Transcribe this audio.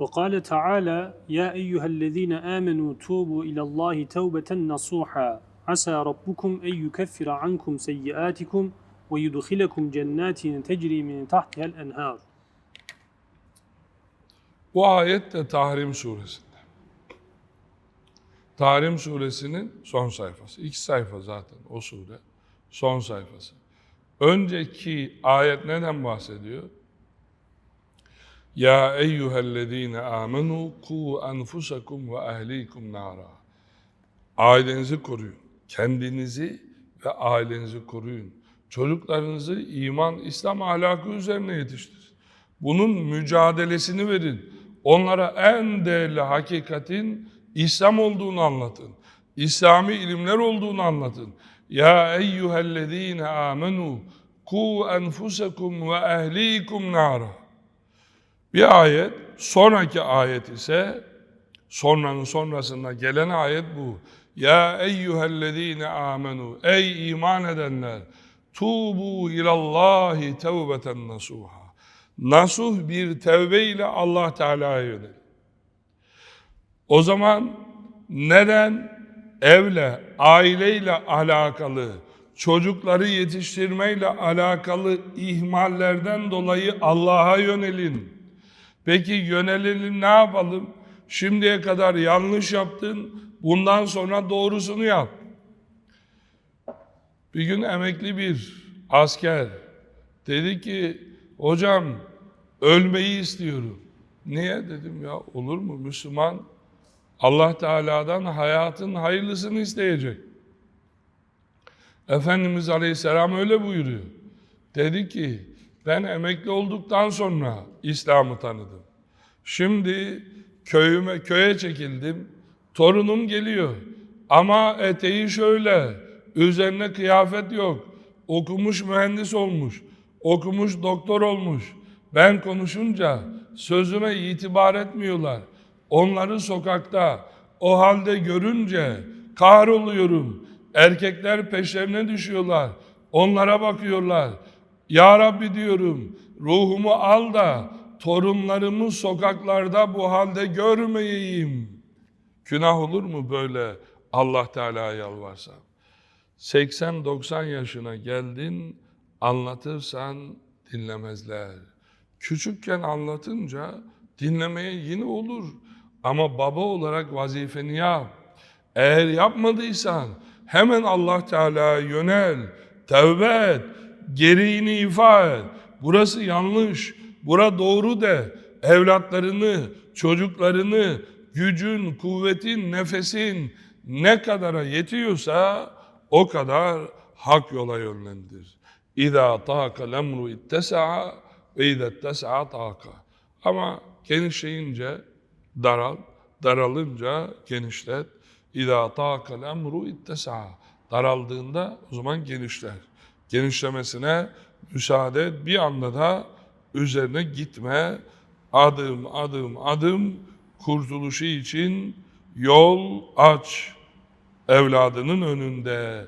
وقال تعالى يا أيها الذين آمنوا توبوا إلى الله توبة نصوحا عسى ربكم أن يكفر عنكم سيئاتكم ويدخلكم جنات تجري من تحتها الأنهار Bu ayet de Tahrim suresinde. Tahrim suresinin son sayfası. İki sayfa zaten o sure. Son sayfası. Önceki ayet neden bahsediyor? Ya eyyühellezine amenu ku enfusakum ve ehlikum nara. Ailenizi koruyun. Kendinizi ve ailenizi koruyun. Çocuklarınızı iman, İslam ahlakı üzerine yetiştirin. Bunun mücadelesini verin. Onlara en değerli hakikatin İslam olduğunu anlatın. İslami ilimler olduğunu anlatın. Ya eyyühellezine amenu ku enfusakum ve ehlikum nara. Bir ayet, sonraki ayet ise sonranın sonrasında gelen ayet bu. Ya eyyühellezine amenu ey iman edenler tubu ilallahi tevbeten nasuha. Nasuh bir tevbe ile Allah Teala'ya yönel. O zaman neden evle, aileyle alakalı, çocukları yetiştirmeyle alakalı ihmallerden dolayı Allah'a yönelin. Peki yönelelim ne yapalım? Şimdiye kadar yanlış yaptın, bundan sonra doğrusunu yap. Bir gün emekli bir asker dedi ki, hocam ölmeyi istiyorum. Niye dedim ya olur mu Müslüman Allah Teala'dan hayatın hayırlısını isteyecek. Efendimiz Aleyhisselam öyle buyuruyor. Dedi ki ben emekli olduktan sonra İslam'ı tanıdım. Şimdi köyüme köye çekildim. Torunum geliyor. Ama eteği şöyle, üzerine kıyafet yok. Okumuş mühendis olmuş, okumuş doktor olmuş. Ben konuşunca sözüme itibar etmiyorlar. Onları sokakta o halde görünce kahroluyorum. Erkekler peşlerine düşüyorlar. Onlara bakıyorlar. Ya Rabbi diyorum ruhumu al da torunlarımı sokaklarda bu halde görmeyeyim. Günah olur mu böyle Allah Teala'ya yalvarsam? 80-90 yaşına geldin anlatırsan dinlemezler. Küçükken anlatınca dinlemeye yine olur. Ama baba olarak vazifeni yap. Eğer yapmadıysan hemen Allah Teala'ya yönel, tevbe et, gereğini ifa et. Burası yanlış, bura doğru de. Evlatlarını, çocuklarını, gücün, kuvvetin, nefesin ne kadara yetiyorsa o kadar hak yola yönlendir. İza taka lemru ittesa'a ve izâ ittesa'a taka. Ama genişleyince daral, daralınca genişlet. İza taka lemru ittesa'a. Daraldığında o zaman genişler. Genişlemesine müsaade et. Bir anda da üzerine gitme. Adım adım adım kurtuluşu için yol aç evladının önünde.